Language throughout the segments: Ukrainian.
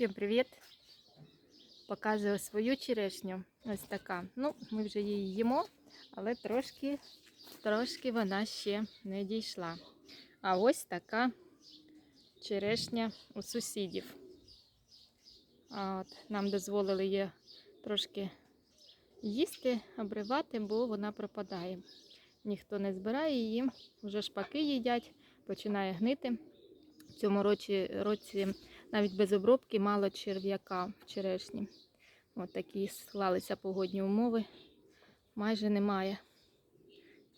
Всім привіт! Показую свою черешню. Ось така. Ну, ми вже її їмо, але трошки, трошки вона ще не дійшла. А ось така черешня у сусідів. От, нам дозволили її трошки їсти, обривати, бо вона пропадає. Ніхто не збирає її, вже шпаки їдять, починає гнити. В цьому році, році навіть без обробки мало черв'яка в черешні. От такі склалися погодні умови. Майже немає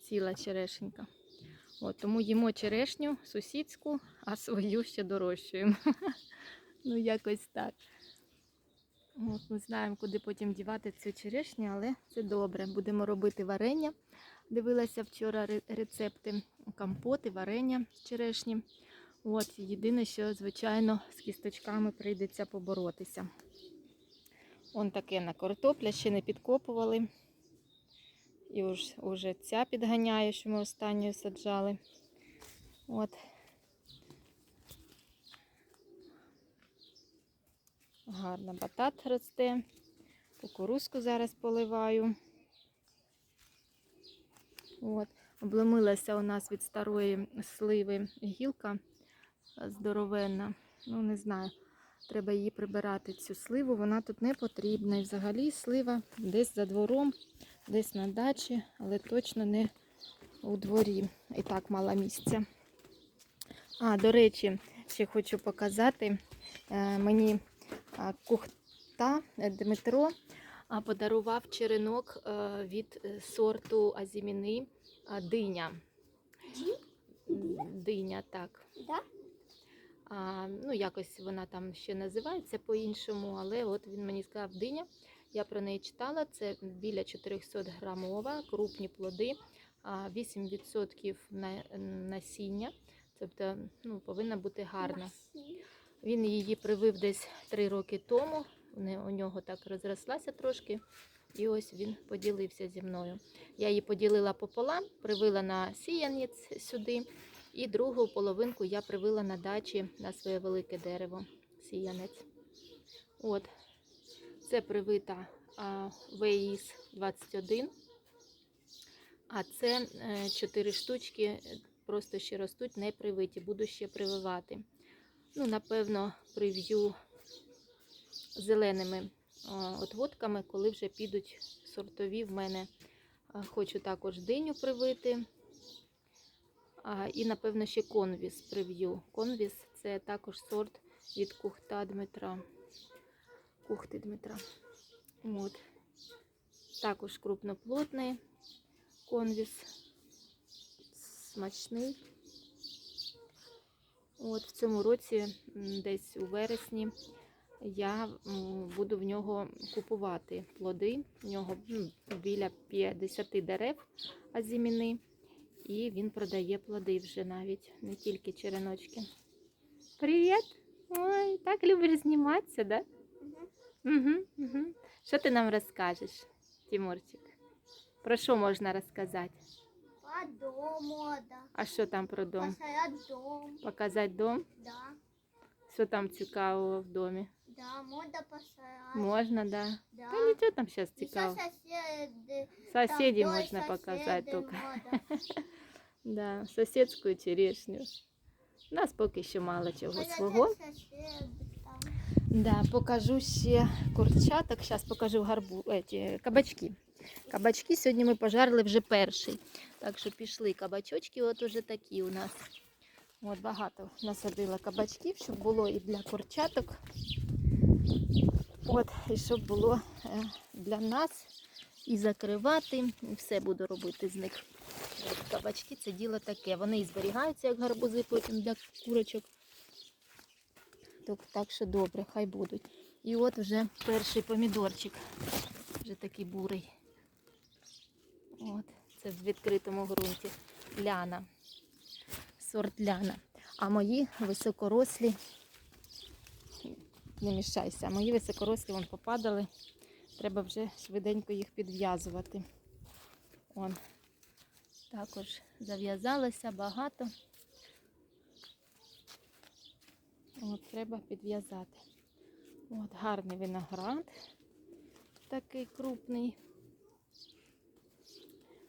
ціла черешенька. От, тому їмо черешню сусідську, а свою ще дорощуємо. Ну, якось так. От, ми знаємо, куди потім дівати цю черешню, але це добре. Будемо робити варення. Дивилася вчора рецепти компоти, варення з черешні. От, єдине, що, звичайно, з кісточками прийдеться поборотися. Вон таке на картопля ще не підкопували. І уж, уже ця підганяє, що ми останньою саджали. От. Гарно батат росте. Кукурузку зараз поливаю. От. Обломилася у нас від старої сливи гілка здоровенна. Ну, не знаю. Треба її прибирати, цю сливу. Вона тут не потрібна. І взагалі слива десь за двором, десь на дачі, але точно не у дворі. І так мало місця. А, до речі, ще хочу показати. Е, Мені кухта е, Дмитро подарував черенок е, від сорту азіміни диня. Диня, так. А, ну, якось вона там ще називається по-іншому, але от він мені сказав диня. Я про неї читала. Це біля 400 грамова, крупні плоди, 8% на- насіння. Тобто ну, повинна бути гарна. Він її привив десь 3 роки тому. У нього так розрослася трошки. І ось він поділився зі мною. Я її поділила пополам, привила на сіянець сюди. І другу половинку я привила на дачі на своє велике дерево, сіянець. От. Це привита ВІС 21. А це 4 штучки е, просто ще ростуть, не привиті. Буду ще прививати. Ну, напевно, прив'ю зеленими отводками, коли вже підуть сортові в мене. Хочу також диню привити. І, напевно, ще конвіс прив'ю. Конвіс це також сорт від кухта Дмитра. Кухти Дмитра. От. Також крупноплотний конвіс. Смачний. От в цьому році, десь у вересні, я буду в нього купувати плоди. В нього біля 50 дерев азіміни. І він продає плоди вже навіть, не тільки череночки. Привіт! Ой, так любиш зніматися, да? Угу, угу. Що ти нам розкажеш, Тимурчик? Про що можна розказати? По дому, да. А що там про дом? Посадят дом, Показати дом? да. Що там цікавого в домі? Да, мода посадят. Можна, да. Да. Та нічого там зараз Еще цікавого. соседи. Соседей там можна показати тільки. Да, сусідську черешню. У нас поки що мало чого свого. Да, покажу ще курчаток. Зараз покажу гарбу, еті, кабачки. Кабачки сьогодні ми пожарили вже перший. Так що пішли кабачочки, от уже такі у нас. От багато насадила кабачків, щоб було і для курчаток. От, і щоб було е, для нас і закривати. І все буду робити з них. Кабачки це діло таке. Вони і зберігаються, як гарбузи, потім для курочок. Так, так що добре, хай будуть. І от вже перший помідорчик. Вже такий бурий. От, це в відкритому ґрунті. Ляна. Сорт ляна. А мої високорослі. Не мішайся, мої високорослі вон попадали. Треба вже швиденько їх підв'язувати. Он. Також зав'язалося багато. От, треба підв'язати. От гарний виноград. Такий крупний.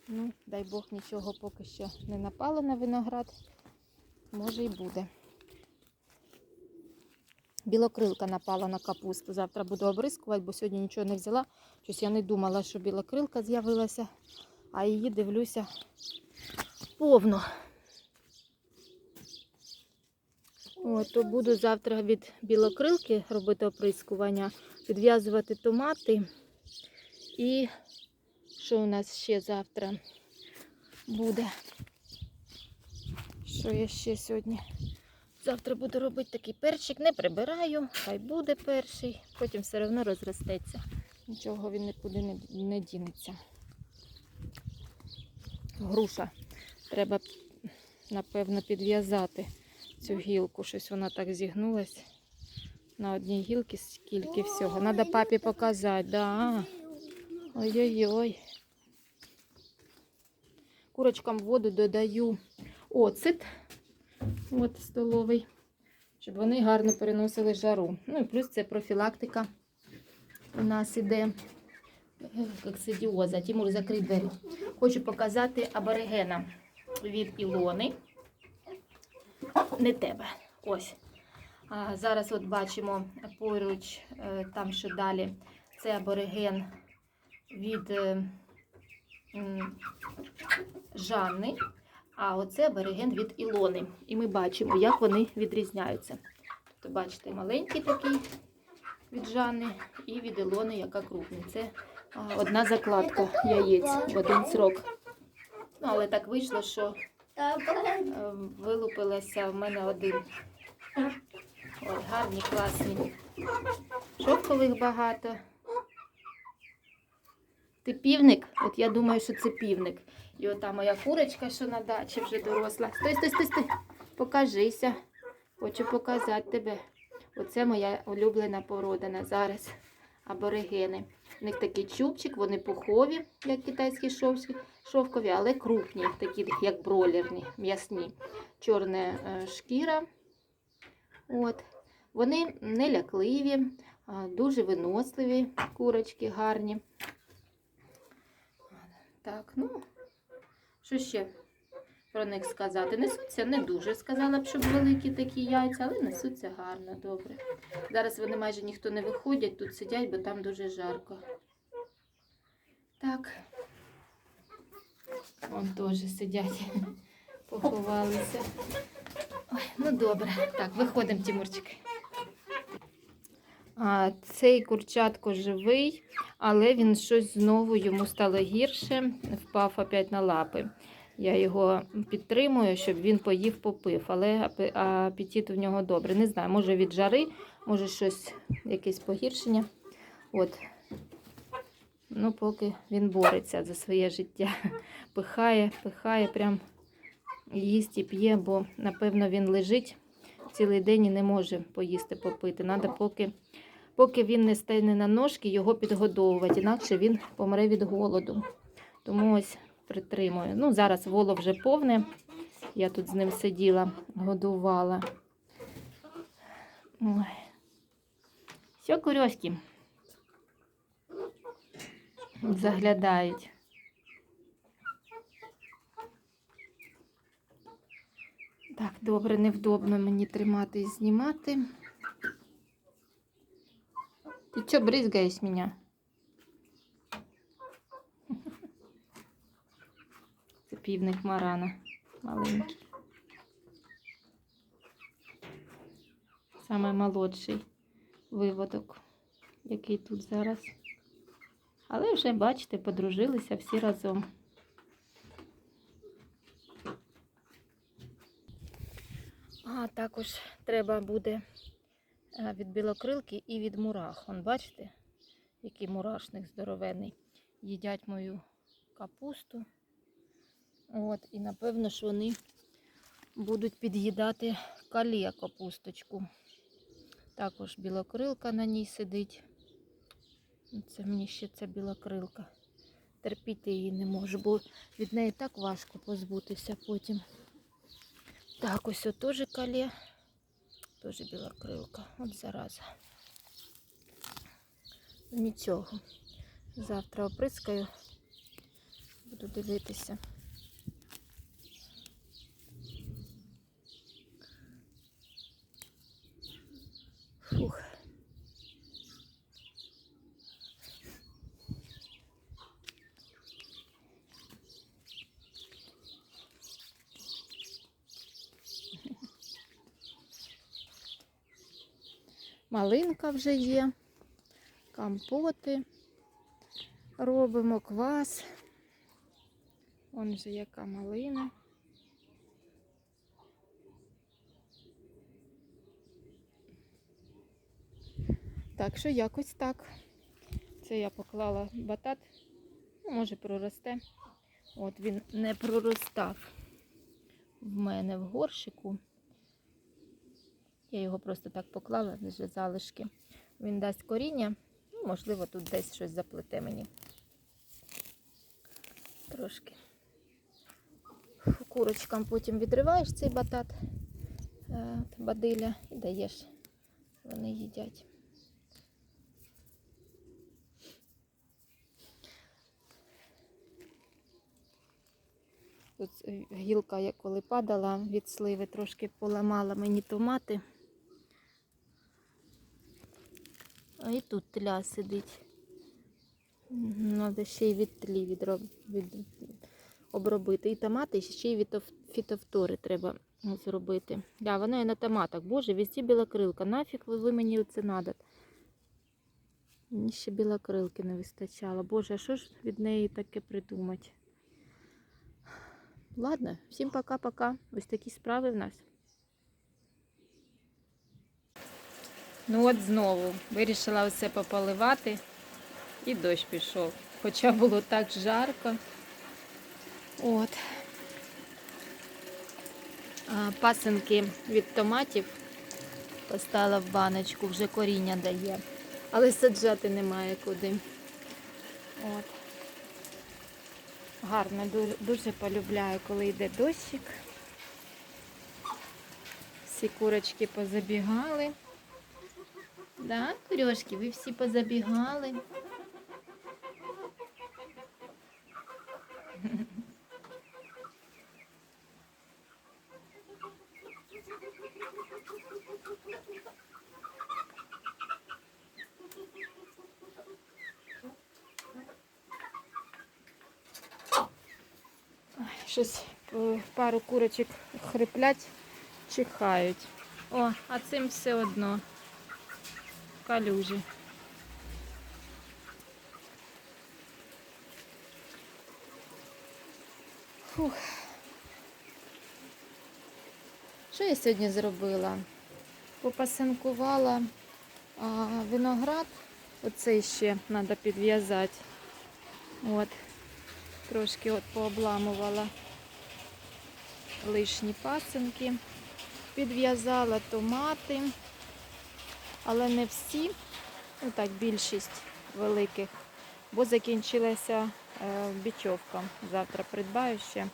Ну, дай Бог нічого поки що не напало на виноград. Може і буде. Білокрилка напала на капусту. Завтра буду обрискувати, бо сьогодні нічого не взяла. Щось я не думала, що білокрилка з'явилася, а її дивлюся повно. От, то буду завтра від білокрилки робити оприскування, підв'язувати томати. І що у нас ще завтра буде? Що я ще сьогодні? Завтра буду робити такий перчик, не прибираю, хай буде перший, потім все одно розростеться. Нічого він нікуди не, не дінеться. Груша. Треба, напевно, підв'язати цю гілку. Щось вона так зігнулась. На одній гілці скільки всього. Треба папі показати. Да. Ой-ой-ой. Курочкам воду додаю оцет. От столовий. Щоб вони гарно переносили жару. Ну і плюс це профілактика. У нас іде коксидіоза. Тимур, закрий двері. Хочу показати аборигена від Ілони. Не тебе. Ось. А, зараз от бачимо поруч, е, там що далі. Це абориген від Жанни, а оце абориген від Ілони. І ми бачимо, як вони відрізняються. Тобто, бачите, маленький такий від Жанни і від Ілони, яка крупний. Це одна закладка яєць в один срок. Ну, але так вийшло, що е, вилупилася в мене один. Ой, гарні, класні. Шовкових багато. Ти півник? От я думаю, що це півник. І ота моя курочка, що на дачі вже доросла. Стой, стой, стой, стой. Покажися. Хочу показати тебе. Оце моя улюблена порода на зараз. Аборигени. У них такий чубчик, вони пухові, як китайські шовкові, але крупні, такі як бройлерні, м'ясні. Чорна е, шкіра. От. Вони не лякливі, а, дуже виносливі курочки, гарні. Так, ну, що ще про них сказати? Несуться не дуже, сказала б, щоб великі такі яйця, але несуться гарно, добре. Зараз вони майже ніхто не виходять, тут сидять, бо там дуже жарко. Так. Вон теж сидять, поховалися. Ой, ну добре. Так, виходимо, Тимурчик. Цей курчатко живий, але він щось знову йому стало гірше, впав опять на лапи. Я його підтримую, щоб він поїв, попив, але апе- апетит у нього добре. Не знаю, може від жари, може щось, якесь погіршення. От. Ну, поки він бореться за своє життя. Пихає, пихає, прям їсть і п'є, бо, напевно, він лежить цілий день і не може поїсти, попити. Надо поки, поки він не стане на ножки, його підгодовувати, інакше він помре від голоду. Тому ось притримую. Ну, зараз воло вже повне. Я тут з ним сиділа, годувала. Все, курьоськи. Заглядають. Так, добре, невдобно мені тримати і знімати. Ти що бризгаєш мене? Це півник Марана маленький. Саме молодший виводок, який тут зараз. Але вже, бачите, подружилися всі разом. А також треба буде від білокрилки і від мурах. Он бачите, який мурашник здоровенний. Їдять мою капусту. От, і напевно ж вони будуть під'їдати калія капусточку. Також білокрилка на ній сидить. Це мені ще ця білокрилка. Терпіти її не можу, бо від неї так важко позбутися потім. Так, ось теж калє. Теж біла крилка. От зараза. Нічого. Завтра оприскаю, буду дивитися. Малинка вже є, компоти робимо, квас. Вон же яка малина. Так що якось так. Це я поклала батат. Ну, може проросте. От він не проростав в мене в горщику. Я його просто так поклала, вже залишки. Він дасть коріння. Ну, можливо, тут десь щось заплете мені. Трошки. Курочкам потім відриваєш цей батат, е, бадиля і даєш. Вони їдять. Тут гілка, як коли падала від сливи, трошки поламала мені томати. А і тут тля сидить. Треба ще й від тлі відроб... від... обробити. І томати, і ще й від оф- фітофтори треба зробити. Да, вона і на томатах. Боже, везде білокрилка. Нафіг ви мені це надо? Мені ще білокрилки не вистачало. Боже, а що ж від неї таке придумати? Ладно, всім пока-пока. Ось такі справи в нас. Ну от знову вирішила все пополивати і дощ пішов. Хоча було так жарко. От. А, пасинки від томатів поставила в баночку, вже коріння дає. Але саджати немає куди. От. Гарно, дуже полюбляю, коли йде дощик. Всі курочки позабігали. Да, курьошки, ви всі позабігали. Щось е, пару курочок хриплять, чихають. О, а цим все одно. Калюжі. Фух. Що я сьогодні зробила? Попасинкувала а, виноград. Оцей ще треба підв'язати. От. Трошки от пообламувала лишні пасинки. Підв'язала томати, але не всі, ну так, більшість великих, бо закінчилася е, бічовка. Завтра придбаю ще.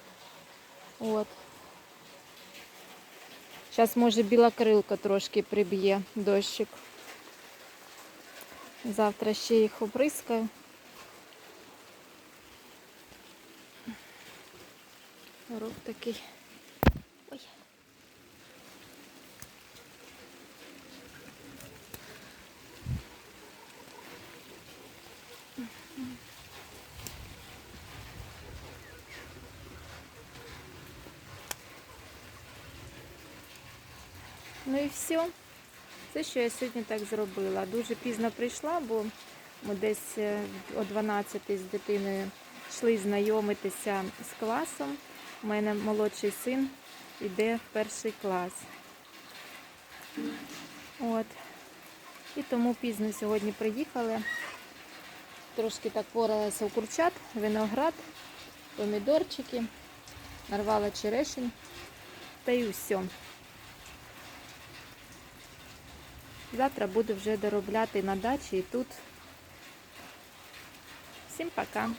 От. Зараз, може, біла крилка трошки приб'є дощик. Завтра ще їх оприскаю. Горох такий. Ну і все. Це, що я сьогодні так зробила. Дуже пізно прийшла, бо ми десь е, о 12 з дитиною йшли знайомитися з класом. У мене молодший син йде в перший клас. От. І тому пізно сьогодні приїхали. Трошки так поралася у курчат, виноград, помідорчики, нарвала черешень та й усе. Завтра буду вже доробляти на дачі і тут. Всім пока!